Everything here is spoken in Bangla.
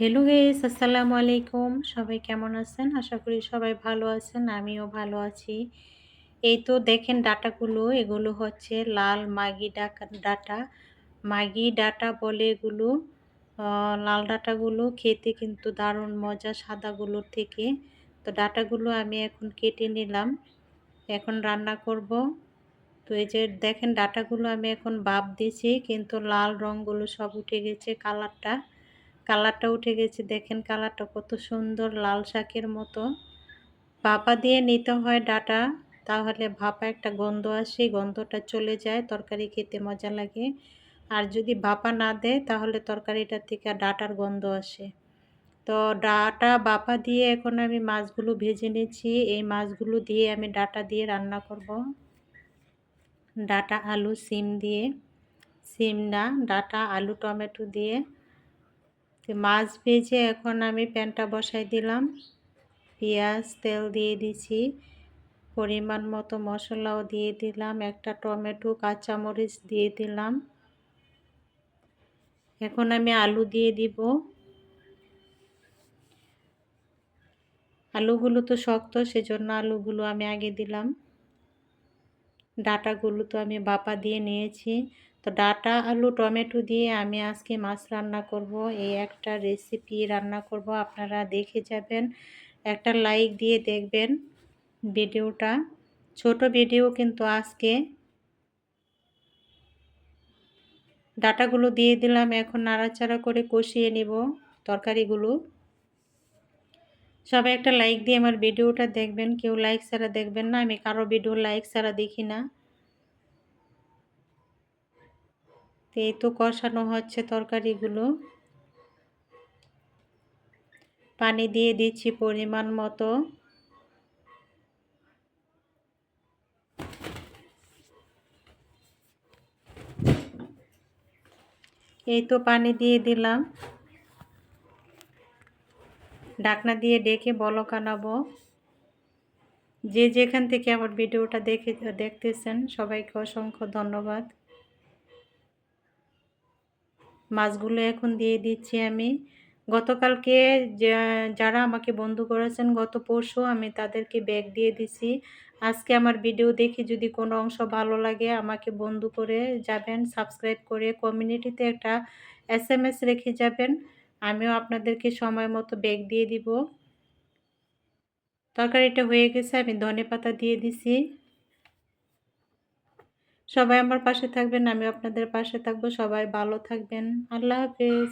হ্যালো গেস আসসালামু আলাইকুম সবাই কেমন আছেন? আশা করি সবাই ভালো আছেন, আমিও ভালো আছি। এই তো দেখেন ডাটাগুলো, এগুলো হচ্ছে লাল মাগি ডাকা, ডাটা। মাগি ডাটা বলে এগুলো। লাল ডাটাগুলো খেতে কিন্তু দারুণ মজা সাদাগুলোর থেকে। তো ডাটাগুলো আমি এখন কেটে নিলাম। এখন রান্না করব। তো এই যে দেখেন ডাটাগুলো আমি এখন বাপ দিয়েছি, কিন্তু লাল রঙগুলো সব উঠে গেছে কালারটা। কালারটা উঠে গেছে। দেখেন কালারটা কত সুন্দর লাল শাকের মতো। ভাপা দিয়ে নিতে হয় ডাটা, তাহলে ভাপা একটা গন্ধ আসে, গন্ধটা চলে যায়, তরকারি খেতে মজা লাগে। আর যদি ভাপা না দেয়, তাহলে তরকারিটার থেকে ডাটার গন্ধ আসে। তো ডাটা বাপা দিয়ে এখন আমি মাছগুলো ভেজে নিচ্ছি। এই মাছগুলো দিয়ে আমি ডাটা দিয়ে রান্না করব। ডাটা, আলু, সিম দিয়ে। সিম না, ডাটা, আলু, টমেটো দিয়ে। মাছ ভেজে এখন আমি প্যানটা বসাই দিলাম। পেঁয়াজ, তেল দিয়ে দিছি। পরিমাণ মতো মশলাও দিয়ে দিলাম। একটা টমেটো, কাঁচামরিচ দিয়ে দিলাম। এখন আমি আলু দিয়ে দিব। আলুগুলো তো শক্ত, সেজন্য আলুগুলো আমি আগে দিলাম। ডাটাগুলো তো আমি বাপা দিয়ে নিয়েছি। তো ডাটা, আলু, টমেটো দিয়ে আমি আজকে মাছ রান্না করব। এই একটা রেসিপি রান্না করব। আপনারা দেখে যাবেন। একটা লাইক দিয়ে দেখবেন ভিডিওটা। ছোট ভিডিও কিন্তু আজকে ডাটাগুলো দিয়ে দিলাম। এখন নাড়াচাড়া করে কষিয়ে নেব তরকারিগুলো। সবাই একটা লাইক দিয়ে আমার ভিডিওটা দেখবেন। কেউ লাইক ছাড়া দেখবেন না। আমি কারও ভিডিও লাইক ছাড়া দেখি না। তো এই তো কষানো হচ্ছে তরকারিগুলো। পানি দিয়ে দিচ্ছি পরিমাণ মতো। এই তো পানি দিয়ে দিলাম। ঢাকনা দিয়ে ডেকে বলক আনাবো। যে যেখান থেকে আমার ভিডিওটা দেখে, দেখতেছেন, সবাইকে অসংখ্য ধন্যবাদ। মাছগুলো এখন দিয়ে দিচ্ছি আমি। গতকালকে যারা আমাকে বন্ধু করেছেন গত পরশু আমি তাদেরকে ব্যাগ দিয়ে দিছি। আজকে আমার ভিডিও দেখে যদি কোনো অংশ ভালো লাগে আমাকে বন্ধু করে যাবেন, সাবস্ক্রাইব করে কমিউনিটিতে একটা এস এম এস রেখে যাবেন। আমিও আপনাদেরকে সময় মতো ব্যাগ দিয়ে দিব। তরকারিটা হয়ে গেছে, আমি ধনে পাতা দিয়ে দিছি। সবাই আমার পাশে থাকবেন আমি আপনাদের পাশে থাকব সবাই ভালো থাকবেন। আল্লাহ হাফেজ।